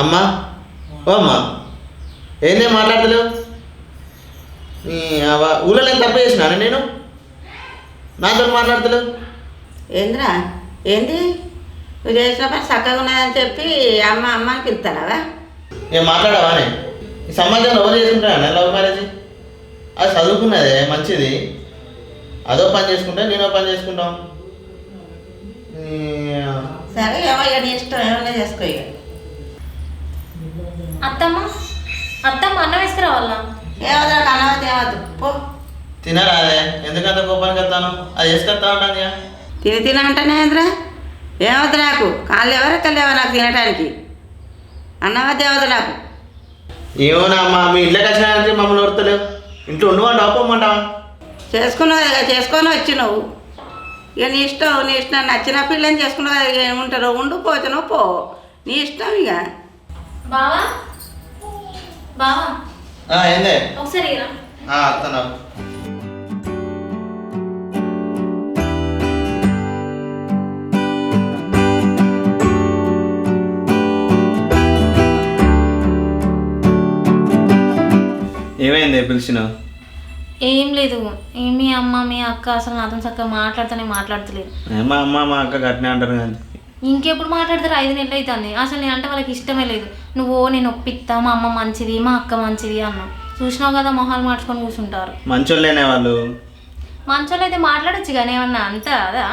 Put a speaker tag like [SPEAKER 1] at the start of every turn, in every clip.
[SPEAKER 1] అమ్మా? ఓ అమ్మా ఏందే మాట్లాడతలేవు నీ ఊళ్ళో నేను తప్పు చేసినాను నేను? నాతో మాట్లాడతలేవు
[SPEAKER 2] ఏంద్రా? ఏంటి నువ్వు చేసిన పని చక్కగా ఉన్నదని చెప్పి అమ్మ అమ్మ అని పిలుస్తానవా
[SPEAKER 1] నేను? మాట్లాడవానే ఈ సమాజంలో ఎవరు చేసుకుంటాను లవ్ మ్యారేజ్? అది చదువుకున్నదే మంచిది. అదో పని చేసుకుంటా నేనో పని చేసుకుంటాం.
[SPEAKER 2] సరే ఇక నీ ఇష్టం ఏమన్నా చేసుకో
[SPEAKER 3] అత్తమ్మ? అత్తమ్మ అన్నం వేసుకురావాలా?
[SPEAKER 2] ఏమవుతుంది అన్నవద్దు ఏమవుతుంది పో.
[SPEAKER 1] తినరా అదే? ఎందుకంత కోపానికి వస్తాను? అది వేసుకొస్తా ఉంటాను.
[SPEAKER 2] తిని తిన అంటానే ఏంద్రా ఏమవుతుంది నాకు? కాళ్ళు ఎవరు లేవా నాకు తినటానికి? అన్నవద్దు ఏమవుతుంది నాకు?
[SPEAKER 1] ఏమోనా అమ్మా మీ ఇంట్లోకి వచ్చిన మమ్మల్ని ఓడతలేవు ఇంట్లో ఉండమంటావా పొమ్మంటావా
[SPEAKER 2] చేసుకున్నావు కదా చేసుకొని వచ్చి నువ్వు ఇక నీ ఇష్టం నీ ఇష్టం నచ్చిన పిల్లని చేసుకున్నావు కదా ఇక ఏముంటారో ఉండు పోతానో పో. నీ ఇష్టం ఇక.
[SPEAKER 3] బావా? బావా.
[SPEAKER 1] ఆ, ఏందే?
[SPEAKER 3] ఒకసారి
[SPEAKER 1] ఏమైంది పిలిచినావు
[SPEAKER 3] ఏం లేదు. మీ అమ్మ మీ అక్క అసలు నాతో చక్కగా మాట్లాడుతూనే మాట్లాడతలేదు.
[SPEAKER 1] మా అమ్మ మా అక్క గట్టినే అంటారు కానీ.
[SPEAKER 3] ఇంకెప్పుడు మాట్లాడతారు? ఐదు నెలలు అవుతుంది అసలు నేను అంటే వాళ్ళకి ఇష్టమే లేదు. నువ్వు నేను ఒప్పిస్తా మా అమ్మ మంచిది మా అక్క మంచిది అన్నా. చూసినావు కదా మొహాలు మార్చుకొని కూర్చుంటారు.
[SPEAKER 1] మంచోళ్ళేనే వాళ్ళు?
[SPEAKER 3] మంచోళ్ళు అయితే మాట్లాడొచ్చు కానీ ఏమన్నా అంత అదా?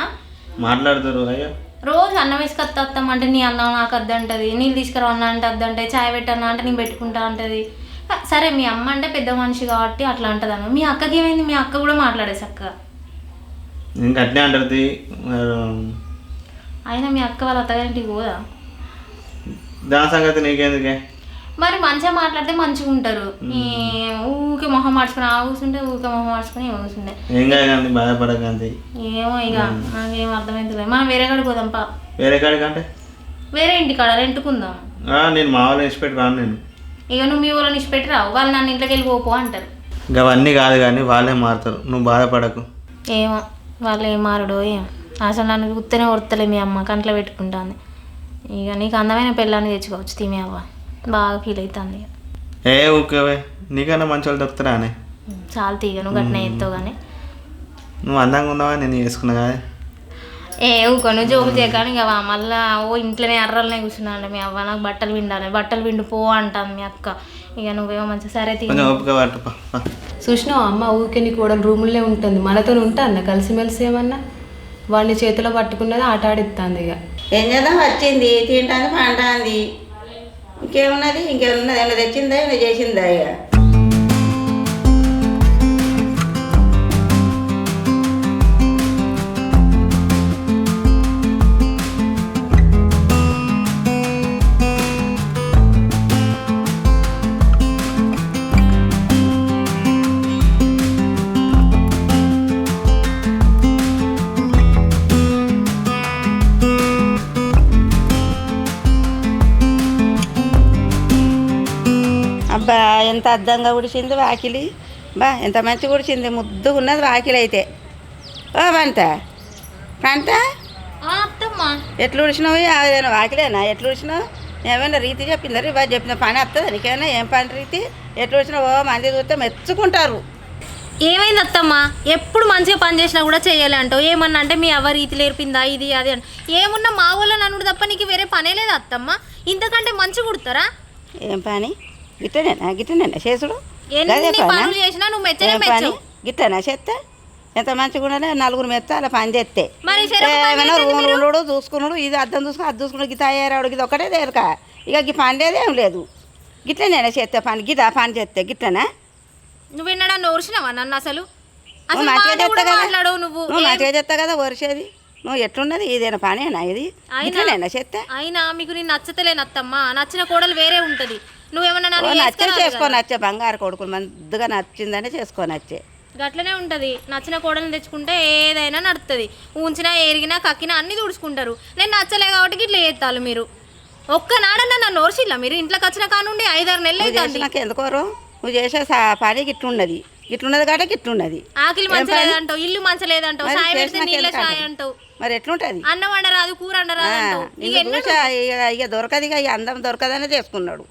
[SPEAKER 1] మాట్లాడుతారు అయ్యో.
[SPEAKER 3] రోజు అన్నం వేసుకొస్తాం అంటే నీ అన్నం నాకు అద్దంటది నీళ్ళు తీసుకురావన్నా అంటే అద్దంటది చాయ్ పెట్టన్నా అంటే నేను పెట్టుకుంటా అంటది. సరే మీ అమ్మ అంటే పెద్ద మనిషి కాబట్టి అట్లా అంటదాను మీ అక్కకి ఏమైంది మీ అక్క కూడా మాట్లాడేసి అక్క
[SPEAKER 1] నేను గట్టినే అంటుంది.
[SPEAKER 3] అయినా మీ అక్క వాళ్ళ అత్తగారింటికి పోదా?
[SPEAKER 1] దాని సంగతి నీకెందుకే?
[SPEAKER 3] మరి మంచిగా మాట్లాడితే మంచిగా ఉంటారు. ఈ ఊకే మొహం మార్చుకుని ఆ కూర్చుంటే ఊకే మొహం మార్చుకుని కూర్చుంటే
[SPEAKER 1] ఏం కాదు కానీ బాధపడకండి
[SPEAKER 3] ఏమో ఇక నాకేం అర్థమైంది మనం వేరే కాడికి పోదాం పా.
[SPEAKER 1] వేరే కాడికంటే
[SPEAKER 3] వేరే ఇంటికాడ రెంట్కుందాం.
[SPEAKER 1] ఆ, నేను మా వాళ్ళని ఇచ్చిపెట్టి రాను నేను.
[SPEAKER 3] ఇక నువ్వు మీ ఊళ్ళని ఇచ్చిపెట్టి రావు. వాళ్ళు నన్ను ఇంట్లోకి వెళ్ళి పోపో అంటారు.
[SPEAKER 1] ఇంకా అవన్నీ కాదు కానీ వాళ్ళే మారుతారు. నువ్వు బాధపడకు.
[SPEAKER 3] ఏమో వాళ్ళు ఏం మారడో ఏం అసలు నన్ను గుర్తనే వడతలే మీ అమ్మ కంట్లో పెట్టుకుంటాంది. ఇక నీకు అందమైన పెళ్ళాన్ని తెచ్చుకోవచ్చు తీ మీ అవ్వ. బాగా ఫీల్ అవుతుంది ఇక
[SPEAKER 1] ఏ ఊకేవే నీకన్నా మంచి వాళ్ళు దొరుకుతారా అని?
[SPEAKER 3] చాలా తీగ నువ్వు గట్టిన ఎత్తావు కానీ
[SPEAKER 1] నువ్వు అందంగా ఉన్నావా నేను చేసుకున్నా కానీ
[SPEAKER 3] ఏ ఊకో నువ్వు జోకులు చేయగానే ఇక మళ్ళా ఓ ఇంట్లోనే ఎర్రలనే కూర్చున్నాను మీ అవ్వ నాకు బట్టలు విండాలి బట్టలు విండు పో అంటాను మీ అక్క. ఇక నువ్వేమో మంచిగా సరే తీ
[SPEAKER 1] కొంచెం ఓపిక పట్టు పా, పా.
[SPEAKER 4] చూసినావు అమ్మ ఊరికే నీ కూడా రూములే ఉంటుంది మనతో ఉంటా అన్న కలిసిమెలిసి ఏమన్నా? వాడిని చేతిలో పట్టుకున్నది ఆట ఆడిస్తుంది ఇక.
[SPEAKER 2] ఏం చేద్దాం? వచ్చింది. తింటాంది పంటాంది ఇంకేమున్నది? ఇంకేమున్నది? ఏమైనా తెచ్చిందా? ఏమైనా చేసిందా ఇక? ఎంత అద్దంగా ఉడిచింది వాకిలి? బా ఎంత మంచిగా ఉడిచింది ముద్దుగా ఉన్నది వాకిలి అయితే. ఓ పంట పంట ఎట్లా ఉడిచినావు ఏదైనా వాకిలేనా? ఎట్లా ఉడిచినావు ఏమైనా రీతి చెప్పిందా రీ బాగా చెప్పిన పని వస్తుంది నీకేమైనా ఏం పని రీతి? ఎట్లా ఉడిచినావు ఓ మంది చూస్తే మెచ్చుకుంటారు.
[SPEAKER 3] ఏమైంది అత్తమ్మ? ఎప్పుడు మంచిగా పని చేసినా కూడా చేయాలి అంటావు. ఏమన్నా అంటే మీ అవ్వ రీతి నేర్పిందా ఇది అది అని. ఏమున్నా మా ఊళ్ళో నన్ను తప్ప నీకు వేరే పనే లేదు అత్తమ్మ? ఇంతకంటే మంచి కుడతారా
[SPEAKER 2] ఏం పని? గిట్టనేనా గిట్టనేనా చేసుడు. పనా? గిట్టనా చెత్త? ఎంత మంచిగా ఉండాలి నలుగురు మెత్త అలా పని చేస్తే ఏమైనా
[SPEAKER 3] చేసేది
[SPEAKER 2] రూమ్
[SPEAKER 3] మీరు?
[SPEAKER 2] ఉండు చూసుకున్నాడు ఇది అద్దం చూసుకుని అది చూసుకున్నాడు గిత అయ్యారాడు ఇది ఒకటే దేరక ఇక గీ పని లేదు ఏం లేదు. గిట్లనేనా చేస్తే పని గిదా పని చేస్తే గిట్లనా
[SPEAKER 3] నువ్వు ఎన్నడా నోర్చినావా నన్ను అసలు?
[SPEAKER 2] మంచిగా చెప్తా కదా?
[SPEAKER 3] నువ్వు.
[SPEAKER 2] మంచిగా చెప్తా కదా వరిసేది నువ్వు ఎట్లున్నది? ఇదేనా పనేనా ఇది? గిట్లనేనా చేస్తే
[SPEAKER 3] అయినా మీకు నేను నచ్చతలేను అత్తమ్మ నచ్చిన కోడలు వేరే ఉంటది. నువ్వేమన్నా నన్ను
[SPEAKER 2] నచ్చే చేసుకొని. వచ్చే బంగారు కొడుకులు మందుగా నచ్చిందనే చేసుకొని వచ్చే
[SPEAKER 3] గట్లనే ఉంటది. నచ్చిన కోడలు తెచ్చుకుంటే ఏదైనా నడుతుంది. ఉంచినా ఎరిగినా కక్కినా అన్ని తుడుచుకుంటారు. నేను నచ్చలే కాబట్టి ఇట్లా చేస్తాను మీరు. ఒక్కనాడన్నా నన్ను ఓర్చిల్లా మీరు? ఇంట్లోకి వచ్చిన కానుండి ఐదారు నెలలు
[SPEAKER 2] నువ్వు
[SPEAKER 3] అవుతుంది
[SPEAKER 2] చేసినాక ఎందుకోరు నువ్వు చేసే సా- పని గిట్లున్నది. ఇట్లున్నది కాట ఇట్లున్నది
[SPEAKER 3] ఆకిలి మంచి లేదంటావు ఇల్లు మంచి లేదంటావు
[SPEAKER 2] మరి
[SPEAKER 3] సాయం పెడితే
[SPEAKER 2] చేసినాక
[SPEAKER 3] నీళ్ళ
[SPEAKER 2] ఎందుకు
[SPEAKER 3] సాయం అంటావు
[SPEAKER 2] మరి ఎట్లుంటది?
[SPEAKER 3] అన్నం వండరాదు కూర వండరాదు అంటావు. ఇక
[SPEAKER 2] నిన్ను
[SPEAKER 3] ఎన్నడూ
[SPEAKER 2] చూసా ఇక ఇక దొరకదు ఇక ఈ అందం దొరకదనే చేసుకున్నాడు.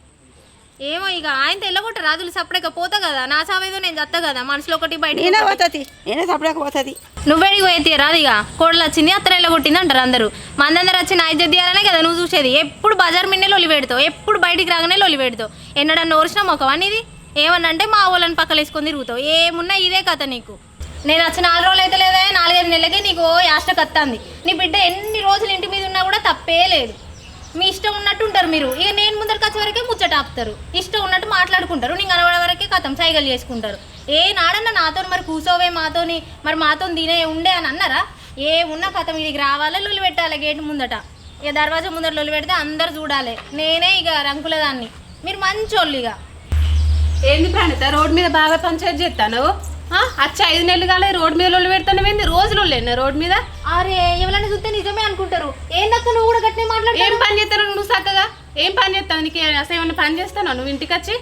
[SPEAKER 3] ఏమో ఇక ఆయన తెల్లగొట్ట రాజులు సపరేట్గా పోతా కదా. నా సావేదో నేను చత్తా కదా. మనసులో ఒకటి బయట
[SPEAKER 2] నేనే పోతుంది. నేనే సపడాక పోతుంది.
[SPEAKER 3] నువ్వేడికి పోయి రాదు ఇక. కోడలు వచ్చింది అత్తర కొట్టింది అంటారు అందరూ. మందందరూ వచ్చి నా ఇజ్జత్ తీయాలనే కదా నువ్వు చూసేది. ఎప్పుడు బజార్ మిన్నే లొలి పెడతావు. ఎప్పుడు బయటికి రాగానే లొలి పెడతావు. ఎన్నడన్నా ఓర్చిన మొక్కవా నీది? ఏమన్నా అంటే మా వాళ్ళని పక్కన వేసుకొని తిరుగుతావు. ఏమున్నా ఇదే కథ నీకు. నేను వచ్చి నాలుగు రోజులు అయితే లేదా? నాలుగైదు నెలలకే నీకు యాస్టకు వస్తుంది నీ బిడ్డ ఎన్ని రోజులు ఇంటి మీద ఉన్నా కూడా తప్పే లేదు. మీ ఇష్టం ఉన్నట్టు ఉంటారు మీరు. ఇక నేను ముందరికి వచ్చే వరకే ముచ్చట ఆపుతారు. ఇష్టం ఉన్నట్టు మాట్లాడుకుంటారు. నేను కనబడే వరకే కథం సైగలు చేసుకుంటారు. ఏ నాడన్నా నాతో మరి కూసోవే మాతోని మరి మాతో తినే ఉండే అని అన్నారా? ఏ ఉన్న కథం ఇదికి రావాలా లొలి పెట్టాలి గేట్ ముందట? ఇక దర్వాజా ముందర లొలి పెడితే అందరు చూడాలి. నేనే ఇక రంకుల దాన్ని. మీరు మంచోళ్ళు ఇక.
[SPEAKER 4] ఏంది ప్రాణిత రోడ్ మీద బాగా పంచాయతీ చేస్తాను వచ్చి ఐదు నెలలు కాలే రోడ్ మీద లొల్లి పెడతాను ఏంది? రోజులు లేనా రోడ్ మీద?
[SPEAKER 3] అరే ఎవరైనా చూస్తే నిజమే అనుకుంటారు. ఏందక్క నువ్వు కూడా గట్టినే మాట్లాడు
[SPEAKER 4] ఏం పని చేస్తాను నువ్వు చక్కగా ఏం పని చేస్తాను నీకు అసలు ఏమన్నా పని చేస్తాను నువ్వు ఇంటికి వచ్చి?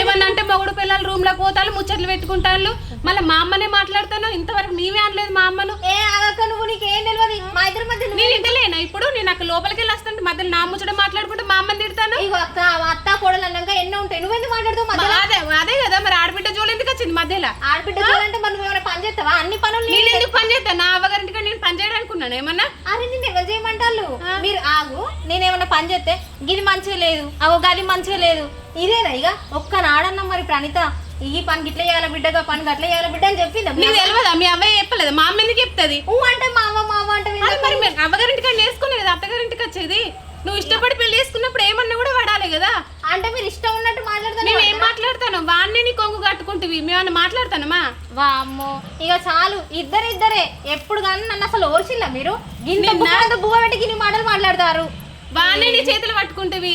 [SPEAKER 4] ఏమన్నా అంటే మొగుడు పిల్లలు రూమ్లో పోతాలు ముచ్చట్లు పెట్టుకుంటారు మళ్ళీ మా అమ్మనే మాట్లాడతాను? ఇంతవరకు నీవే అనలేదు మా అమ్మను.
[SPEAKER 3] ఏ ఆగక్క నువ్వు నీకేం తెలియదు మా ఇద్దరి మధ్య నువ్వు
[SPEAKER 4] నేను ఇంటలేనా ఇప్పుడు? నేను అక్కడ లోపలికి వెళ్ళి వస్తుంటే మధ్యలో నా ముచ్చట మాట్లాడుకుంటే మా అమ్మని తిడతాను.
[SPEAKER 3] ఇగో అక్క అత్త కోడలు అన్నాక ఎన్నో ఉంటాయి. నువ్వెందుకు మాట్లాడుతావు మధ్యలో?
[SPEAKER 4] అదే అదే కదా మరి ఆడబిడ్డ జోలు ఎందుకు వచ్చింది మధ్యలో?
[SPEAKER 3] ఆడబిడ్డ చూడాలంటే మనం ఏమైనా పని చేస్తావా? అన్ని పనులు
[SPEAKER 4] నేను. ఎందుకు పని చేస్తాను నా అవ్వగారింటికి నేను పని చేయడానుకున్నాను? ఏమన్నా?
[SPEAKER 3] అరే నేను ఎవరు చేయమంటారు? మీరు ఆగు. నేను ఏమైనా పని చేస్తే గిది మంచిగా లేదు అవో గది మంచిగా లేదు. ఇదేనా ఇక ఒక్క నాడన్నా మరి ప్రణిత ఈ పని గిట్ల చేయాలి బిడ్డగా పని గట్ల చేయాలి బిడ్డ అని చెప్పిందా?
[SPEAKER 4] నీకు తెలియదా మీ అవ్వ చెప్పలేదు? మా అమ్మ ఎందుకు చెప్తుంది?
[SPEAKER 3] ఊ అంటే మా అవ్వ మా అవ్వ అంటే
[SPEAKER 4] అది మరి మీరు అవ్వగారింటికి నేర్చుకునే కదా అత్తగారింటికి వచ్చేది నువ్వు ఇష్టపడి పెళ్ళి చేసుకున్నప్పుడు ఏమన్నా కూడా పడాలి కదా?
[SPEAKER 3] అంటే మీరు ఇష్టం ఉన్నట్టు మాట్లాడుతాను
[SPEAKER 4] మేము ఏం మాట్లాడతాను? వాడిని నీ కొంగు కట్టుకుంటువి. మేమన్నా మాట్లాడతానమ్మా?
[SPEAKER 3] వామ్మో. ఇక చాలు. ఇద్దరు ఇద్దరే ఎప్పుడు కానీ నన్ను అసలు ఓర్చిల్లా మీరు? బుగ్గ బువ్వ పెట్టి గిన్ని మాటలు మాట్లాడతారు.
[SPEAKER 4] వాడిని నీ చేతులు పట్టుకుంటువి.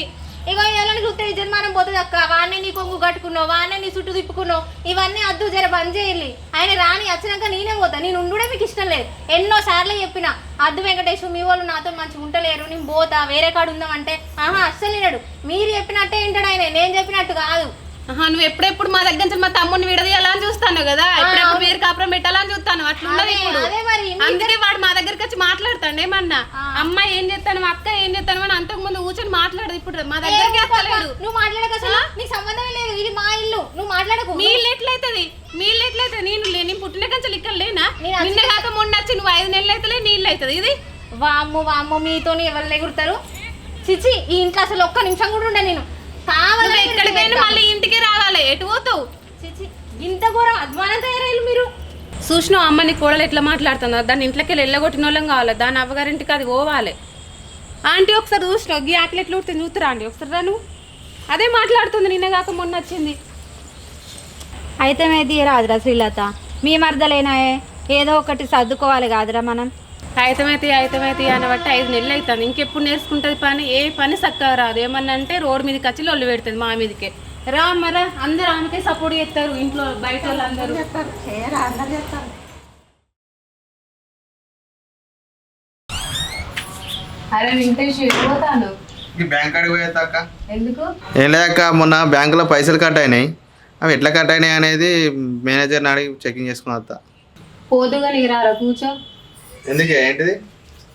[SPEAKER 3] ఇగో ఎలా చూస్తే ఈ జన్మానం పోతుంది అక్క. వాడిని నీ కొంగు కట్టుకున్నావు వాడిని నీ చుట్టూ తిప్పుకున్నావు ఇవన్నీ అద్దు జర బంద్ చేయాలి ఆయన రాని వచ్చినాక నేనే పోతా. నేను ఉండుడే మీకు ఇష్టం లేదు. ఎన్నో సార్లు చెప్పిన అద్దు వెంకటేశ్వర మీ వాళ్ళు నాతో మంచిగా ఉంటలేరు నేను పోతా వేరే కాడు ఉందామంటే ఆహా అస్సలు వినడు. మీరు చెప్పినట్టే వింటాడు ఆయన. నేను చెప్పినట్టు కాదు.
[SPEAKER 4] నువ్వు ఎప్పుడెప్పుడు మా దగ్గర నుంచి మా తమ్ముడిని విడదీయాలని చూస్తాను కదా? ఎప్పుడెప్పుడు వేరు కాపురం పెట్టాలని చూస్తాను అట్లున్నది
[SPEAKER 3] అదే,
[SPEAKER 4] ఇప్పుడు. అందుకే వాడు మా దగ్గరికి వచ్చి మాట్లాడతాడు ఏమన్నా? అమ్మ ఏం చేస్తాను అక్క ఏం చేస్తాను అని అంతకు ముందు కూర్చొని మాట్లాడదు ఇప్పుడు. మా దగ్గరికి వస్తలేడు
[SPEAKER 3] నువ్వు మాట్లాడక అసలు. నీకు సంబంధమే లేదు ఇది మా ఇల్లు. నువ్వు మాట్లాడకు.
[SPEAKER 4] మీ ఇల్లు ఎట్లయితది? మీ ఇల్లు ఎట్లయితే నేను లే- నేను పుట్టిన కంచెలు ఇక్కడ లేనా?
[SPEAKER 3] నేను
[SPEAKER 4] నిన్న కాక మొన్న వచ్చి నువ్వు ఐదు నెలలు అయితే నీ ఇల్లు అవుతుంది ఇది?
[SPEAKER 3] వామ్మో వామ్మో మీతోని ఎవరు ఎగురుతారు చిచి ఈ ఇంట్లో అసలు ఒక్క నిమిషం కూడా ఉండే నేను.
[SPEAKER 4] ఎక్కడికైనా మళ్ళీ ఇంటికి రావాలి. ఎటు పోతావు?
[SPEAKER 3] ఇంత ఘోరం అధ్వానం తయారయ్యారు మీరు.
[SPEAKER 4] చూసిన అమ్మని కోడలు ఎట్లా మాట్లాడుతుందో? దాన్ని ఇంట్లోకి వెళ్ళి వెళ్ళగొట్టిన వాళ్ళం కావాలి. దాని అవ్వగారింటికి అది పోవాలి. ఆంటీ ఒకసారి చూసినావు? గీ ఆకలి ఎట్లా ఉడుతుంది చూస్తురా ఆంటీ? ఒకసారి రా నువ్వు. అదే మాట్లాడుతుంది నిన్న కాక మొన్న వచ్చింది.
[SPEAKER 5] అయితే మేది రాదురా శ్రీలత. మీ మరదలేనా ఏదో ఒకటి సర్దుకోవాలి కాదురా మనం.
[SPEAKER 4] అయితమైతే అయితమైతే అని బట్టి ఐదు నెలలు అవుతుంది. ఇంకెప్పుడు నేర్చుకుంటుంది పని? ఏ పని చక్కగా రాదు. ఏమన్నా అంటే రోడ్డు మీదకి వచ్చి లొల్లు పెడుతుంది మా మీదకే. రా మరా అందరు ఆమెకే సపోర్ట్ చేస్తారు. ఇంట్లో బయట వాళ్ళందరూ. అరే పోతాను
[SPEAKER 1] ఈ బ్యాంక్
[SPEAKER 4] ఎందుకు?
[SPEAKER 1] ఏం లేదక్క మొన్న బ్యాంకులో పైసలు కట్ అయినాయి. అవి ఎట్లా కట్ అయినాయి అనేది మేనేజర్ని అడిగి చెకింగ్ చేసుకుని వస్తా
[SPEAKER 4] పోదుగా నీకు రారా కూర్చో.
[SPEAKER 1] ఎందుకు ఏంటిది?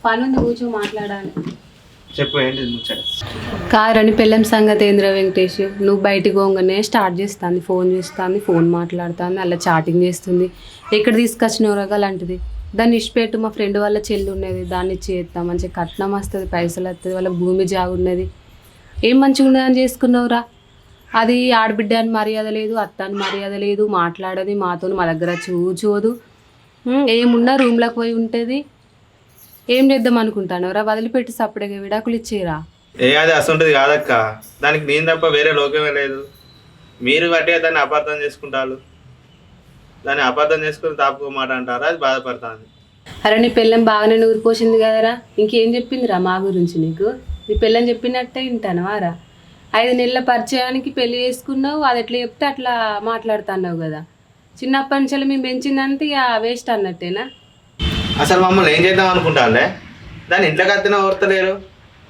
[SPEAKER 4] పని ఉంది కూర్చో మాట్లాడాలి.
[SPEAKER 1] చెప్పు ఏంటిది ముచ్చట?
[SPEAKER 4] కారని పెళ్ళం సంగతి ఏంద్ర వెంకటేష్? నువ్వు బయటికి పోగానే స్టార్ట్ చేస్తాను ఫోన్ చేస్తాను ఫోన్ మాట్లాడుతాను అలా చాటింగ్ చేస్తుంది. ఎక్కడ తీసుకొచ్చినవరా అలాంటిది? దాన్ని ఇష్టపెట్టు మా ఫ్రెండ్ వాళ్ళ చెల్లి ఉన్నది దాన్ని చేస్తాం మంచిగా కట్నం వస్తుంది పైసలు వస్తుంది వాళ్ళ భూమి జాగు ఉన్నది ఏం మంచిగా ఉన్నదని చేసుకున్నావురా? అది ఆడబిడ్డ అని మర్యాద లేదు అత్త అని మర్యాద లేదు మాట్లాడది మాతో మా దగ్గర చూచోదు. ఏమున్నా రూమ్లోకి పోయి ఉంటుంది. ఏం చేద్దాం అనుకుంటాను రా వదిలిపెట్టి సపరేట్గా విడాకులు ఇచ్చేరా.
[SPEAKER 1] ఏ అది అసంటది కాదక్క. దానికి నేను తప్ప వేరే లోకమే లేదు. మీరు బట్టే దాన్ని అపార్థం చేసుకుంటారు. దాన్ని అపార్థం చేసుకుని తాపుకోమాట అంటారా? అది బాధపడుతుంది.
[SPEAKER 4] అరే నీ పిల్లం బాగానే నూరు పోసింది కదరా. ఇంకేం చెప్పిందిరా మా గురించి నీకు? నీ పిల్లని చెప్పినట్టే వింటాను రా? ఐదు నెలల పరిచయానికి పెళ్ళి చేసుకున్నావు. అది ఎట్లా చెప్తే అట్లా మాట్లాడుతున్నావు కదా. చిన్నప్పటి నుంచి మేము పెంచిందంటే ఇక వేస్ట్ అన్నట్టేనా?
[SPEAKER 1] అసలు మమ్మల్ని ఏం చేద్దాం అనుకుంటారులే దాన్ని ఇంట్లో కత్తిన ఓర్తలేరు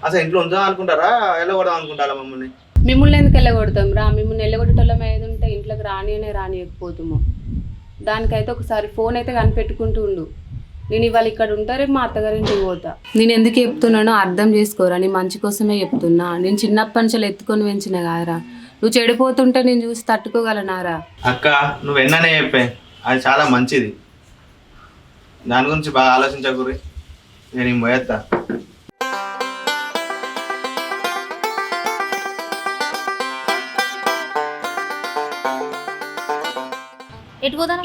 [SPEAKER 1] అసలు ఇంట్లో ఉందాం అనుకుంటారా? కొడదాం అనుకుంటారా మమ్మల్ని?
[SPEAKER 4] మిమ్మల్ని ఎందుకు వెళ్ళగొడతాం రా? మిమ్మల్ని వెళ్ళగొట్టేటోళ్ళం ఏది ఉంటే ఇంట్లోకి రానియనే రానియకపోతుము. దానికైతే ఒకసారి ఫోన్ అయితే కనిపెట్టుకుంటూ ఉండు నేను ఇవాళ ఇక్కడ ఉంటా రేపు మా అత్తగారింటికి పోతా. నేను ఎందుకు చెప్తున్నానో అర్థం చేసుకోరా నీ మంచి కోసమే చెప్తున్నా. నేను చిన్నప్పటి నుంచి ఎత్తుకొని పెంచిన కాదరా. నువ్వు చెడిపోతుంటే నేను చూసి తట్టుకోగలనారా?
[SPEAKER 1] అక్క నువ్వు ఎన్ననే చెప్పే? అది చాలా మంచిది. దాని గురించి బాగా ఆలోచించకూరి నేను పోయేస్తా
[SPEAKER 3] ఎటు పోతాను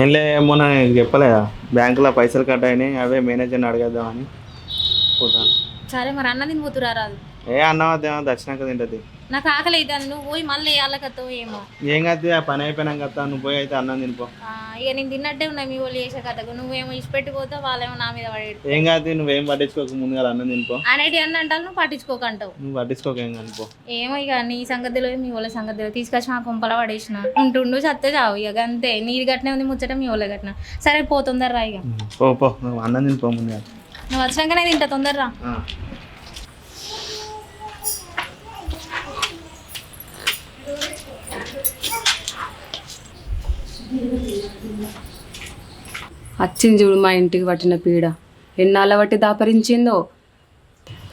[SPEAKER 1] ఏం లే మొన్న చెప్పలేదా బ్యాంకులో పైసలు కట్ అయినాయి అవే మేనేజర్ని అడగద్దామని పోతాను.
[SPEAKER 3] సరే మరి అన్న తిని పోతురా రాదు.
[SPEAKER 1] ఏ అన్నవద్దేమో దచ్చినాక తింటది.
[SPEAKER 3] నాకు ఆకలి అవుతుంది నువ్వు పోయి మళ్ళీ వాళ్ళకత్తావు ఏమో.
[SPEAKER 1] ఏం కాదు ఆ పని అయిపోయినాక వస్తా నువ్వు పోయి అయితే అన్నం తినిపో.
[SPEAKER 3] ఇక నేను తిన్నట్టే ఉన్నా మీ వాళ్ళు చేసే కథకు. నువ్వేమో ఇచ్చిపెట్టిపోతావు వాళ్ళేమో నా మీద పడేడు
[SPEAKER 1] ఏం కాదు నువ్వేం పట్టించుకోక ముందుగా అన్నం తినిపో.
[SPEAKER 3] అనేటి అన్న అంటాను నువ్వు పట్టించుకోకంటావు
[SPEAKER 1] నువ్వు పట్టించుకోక ఏం కనిపో.
[SPEAKER 3] ఏమో ఇక నీ సంగతిలో మీ వాళ్ళ సంగతిలో. తీసుకొచ్చి మా కుంపల పడేసిన. ఉంటుండు సత్తే చావు ఇక అంతే. నీది గట్టినే ఉంది ముచ్చట మీ వాళ్ళ గట్టిన సరే పో తొందరరా ఇక.
[SPEAKER 1] పో పో. నువ్వు అన్నం తినిపో ముందుగా.
[SPEAKER 3] నువ్వు వచ్చినాకనే తింటా తొందరరా.
[SPEAKER 1] అచ్చింది
[SPEAKER 4] వచ్చింది చూడు మా ఇంటికి పట్టిన పీడ. ఎన్నాళ్ళ బట్టి దాపరించిందో?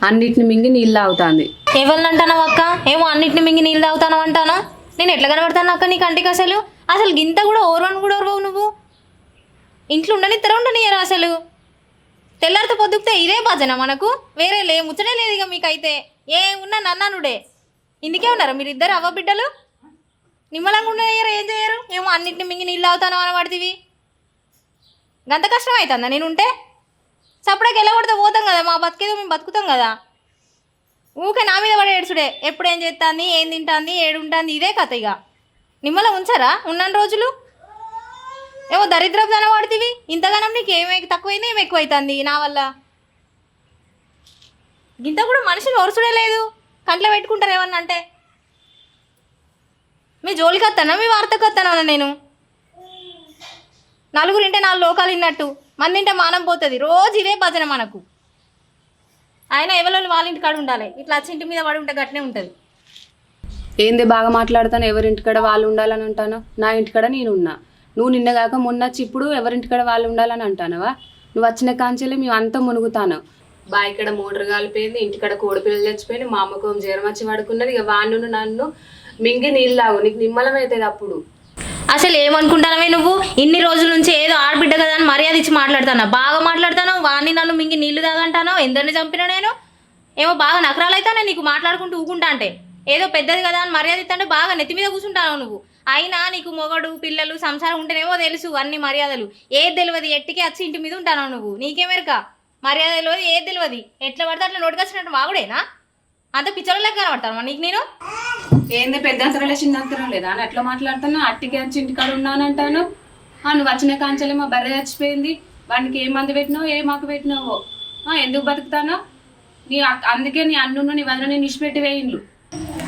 [SPEAKER 4] అన్నిటిని మింగి నీళ్ళు తాగుతాంది.
[SPEAKER 3] ఎవరిని అక్క? ఏమో అన్నిటిని మింగి నీళ్ళు తాగుతాను అంటాను? నేను ఎట్లా కనబడతాను అక్క నీ కంటికి అసలు? అసలు గింత కూడా ఓర్వని కూడా ఓర్వవు నువ్వు. ఇంట్లో ఉండనిద్దరు ఉండనియరు అసలు. తెల్లారితో పొద్దుకుతే ఇదే భజన మనకు. వేరే లే ముచ్చటే లేదు ఇక మీకైతే. ఏ ఉన్నా నన్నానుడే. ఇందుకే ఉన్నారు మీరు ఇద్దరు అవ్వ బిడ్డలు? నిమ్మలంగా ఉండనియరు ఏం చేయరు? ఏమో అన్నిటిని మింగి నీళ్ళు తాగుతాను అనబడుతుంది గంత కష్టం అవుతుందా నేను ఉంటే సప్పుడకి వెళ్ళగొడితే పోతాం కదా మా బతికేదో మేము బతుకుతాం కదా. ఊకే నా మీద పడే ఏడుచుడే ఎప్పుడు ఏం చేస్తాంది ఏం తింటాంది ఏడుంటాంది ఇదే కథ ఇక నిమ్మల ఉంచారా ఉన్న రోజులు? ఏమో దరిద్రపు దాన వాడుతీవి? ఇంతగానం నీకు ఏమే తక్కువైంది ఏమి ఎక్కువైతుంది నా వల్ల? ఇంత కూడా మనిషిని ఒరుసుడే లేదు. కంట్లో పెట్టుకుంటారు ఏమన్నా అంటే? మీ జోలికి వస్తానా మీ వార్తకు వస్తానా నేను? నలుగురింటే నాలుగు లోకాలు విన్నట్టు మందింటే మానం పోతుంది. రోజు ఇదే భజన మనకు. ఆయన ఎవరి వాళ్ళ ఇంటి కాడ ఉండాలి. ఇట్లా వచ్చి ఇంటి మీద పడి ఉంటే గట్నే ఉంటుంది.
[SPEAKER 4] ఏంది బాగా మాట్లాడతాను ఎవరింటికాడ వాళ్ళు ఉండాలని అంటాను? నా ఇంటికాడ నేను ఉన్నా. నువ్వు నిన్నగాక మొన్న వచ్చి ఇప్పుడు ఎవరింటికాడ వాళ్ళు ఉండాలని అంటానవా? నువ్వు వచ్చిన కాంచెలే మేము అంతా మునుగుతాను. బా ఇక్కడ మోటార్ కాలిపోయింది ఇంటికాడ కోడి పిల్లలు చచ్చిపోయింది మా అమ్మకు జ్వరం వచ్చి పడుకున్నది. ఇక వాణ్ణును నన్ను మింగి నీళ్ళు తాగు. నీకు నిమ్మలం అవుతుంది అప్పుడు.
[SPEAKER 3] అసలు ఏమనుకుంటానవే నువ్వు? ఇన్ని రోజుల నుంచి ఏదో ఆడబిడ్డ కదా అని మర్యాద ఇచ్చి మాట్లాడతానా బాగా మాట్లాడతాను వాణ్ణి నన్ను మింగి నీళ్ళు తాగంటాను? ఎందరిని చంపినా నేను? ఏమో బాగా నకరాలు అవుతానే నీకు మాట్లాడుకుంటూ ఊకుంటా అంటే. ఏదో పెద్దది కదా అని మర్యాద ఇస్తాంటే బాగా నెత్తి మీద కూర్చుంటావు నువ్వు. అయినా నీకు మొగడు పిల్లలు సంసారం ఉంటేనేమో తెలుసు అన్ని మర్యాదలు. ఏది తెలియదు ఎట్టికి వచ్చి ఇంటి మీద ఉంటాను నువ్వు. నీకేమెరక మర్యాద తెలియదు ఏది తెలియదు. ఎట్లా పడితే అట్లా నోటికొచ్చినట్టు వాగుడేనా? అంత పిచ్చర్లో లెక్క కనబడతాను నీకు నేను?
[SPEAKER 4] ఏంది పెద్ద అంతరం చిన్న అంతరం లేదా అని ఎట్లా మాట్లాడుతాను అట్టికి వచ్చి ఇంటికాడ ఉన్నానంటాను. ఆ, నువ్వు వచ్చిన కాంచెల్లి మా బర్రె చచ్చిపోయింది. వానికి ఏ మందు పెట్టినావు ఏ మాకు పెట్టినావో? ఆ, ఎందుకు బతుకుతానో? నీ అక్క- అందుకే నీ అన్నును నీ వదిన నేను ఇచ్చిపెట్టి వేయిండ్లు.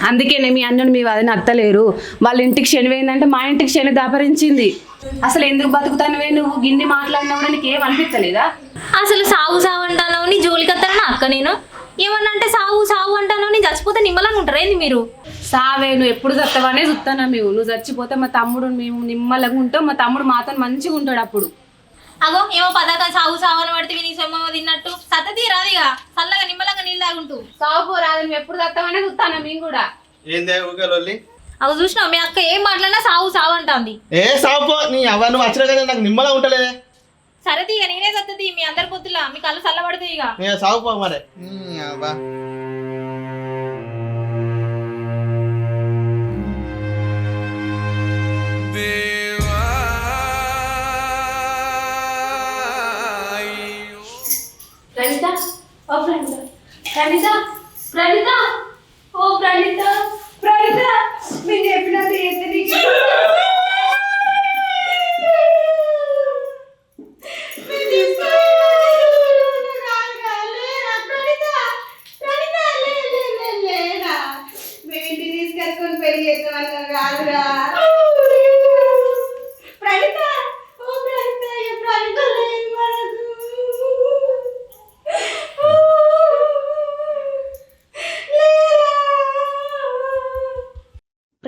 [SPEAKER 4] అందుకే మీ అన్నుని మీ వదిన అత్తలేరు. వాళ్ళ ఇంటికి శని వేయిందంటే మా ఇంటికి శని దాపరించింది. అసలు ఎందుకు బతుకుతానువే నువ్వు? గిన్ని మాట్లాడినా కూడా నీకు ఏం అనిపించలేదా
[SPEAKER 3] అసలు సాగు సాగు అంటాను నీ జోలికి వస్తాను అక్క నేను? ఏమన్నా అంటే సాగు సాగు అంటాను నేను చచ్చిపోతే నిమ్మలంగా ఉంటారు ఏంది మీరు?
[SPEAKER 4] సావే నువ్వు ఎప్పుడు చస్తావనే చూస్తానా మేము. నువ్వు చచ్చిపోతే మా తమ్ముడు మేము నిమ్మలంగా ఉంటాం. మా తమ్ముడు మాతో మంచిగా ఉంటాడు అప్పుడు.
[SPEAKER 3] అగో ఏమో పదాక సాగు సాగు అని పడితే నీ సొమ్మ తిన్నట్టు. సత్తతి రాదిగా చల్లగా నిమ్మలంగా నీళ్ళు తాగుంటూ
[SPEAKER 4] సావు రాదు. నువ్వు ఎప్పుడు చస్తావనే చూస్తానా మేము కూడా.
[SPEAKER 1] ఏందే ఊకే లొల్లి?
[SPEAKER 3] అవి చూసినావు? మీ అక్క ఏం మాట్లాడినా సాగు సాగు అంటుంది.
[SPEAKER 1] ఏ సాపో నీ అవ్వ నువ్వు వచ్చిన కదా నాకు నిమ్మలా ఉంటలేదే.
[SPEAKER 3] సరే తీగ నేనే సత్తది మీ అందరి పొత్తులా మీ కళ్ళు చల్లబడుతుంది ఇక
[SPEAKER 1] నేను సాగుపో మరి. అవ్వ
[SPEAKER 3] ప్రణిత? ఓ ప్రణిత. ప్రణిత? ప్రణిత? ఓ ప్రణిత. ప్రణిత నేను చెప్పినట్టు చేస్తే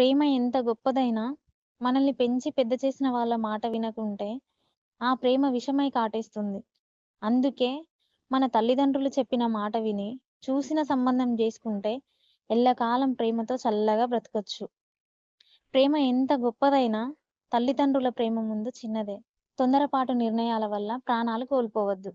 [SPEAKER 3] ప్రేమ ఎంత గొప్పదైనా మనల్ని పెంచి పెద్ద చేసిన వాళ్ళ మాట వినకుంటే ఆ ప్రేమ విషమై కాటేస్తుంది. అందుకే మన తల్లిదండ్రులు చెప్పిన మాట విని చూసిన సంబంధం చేసుకుంటే ఎల్లకాలం ప్రేమతో చల్లగా బ్రతకొచ్చు. ప్రేమ ఎంత గొప్పదైనా తల్లిదండ్రుల ప్రేమ ముందు చిన్నదే. తొందరపాటు నిర్ణయాల వల్ల ప్రాణాలు కోల్పోవద్దు.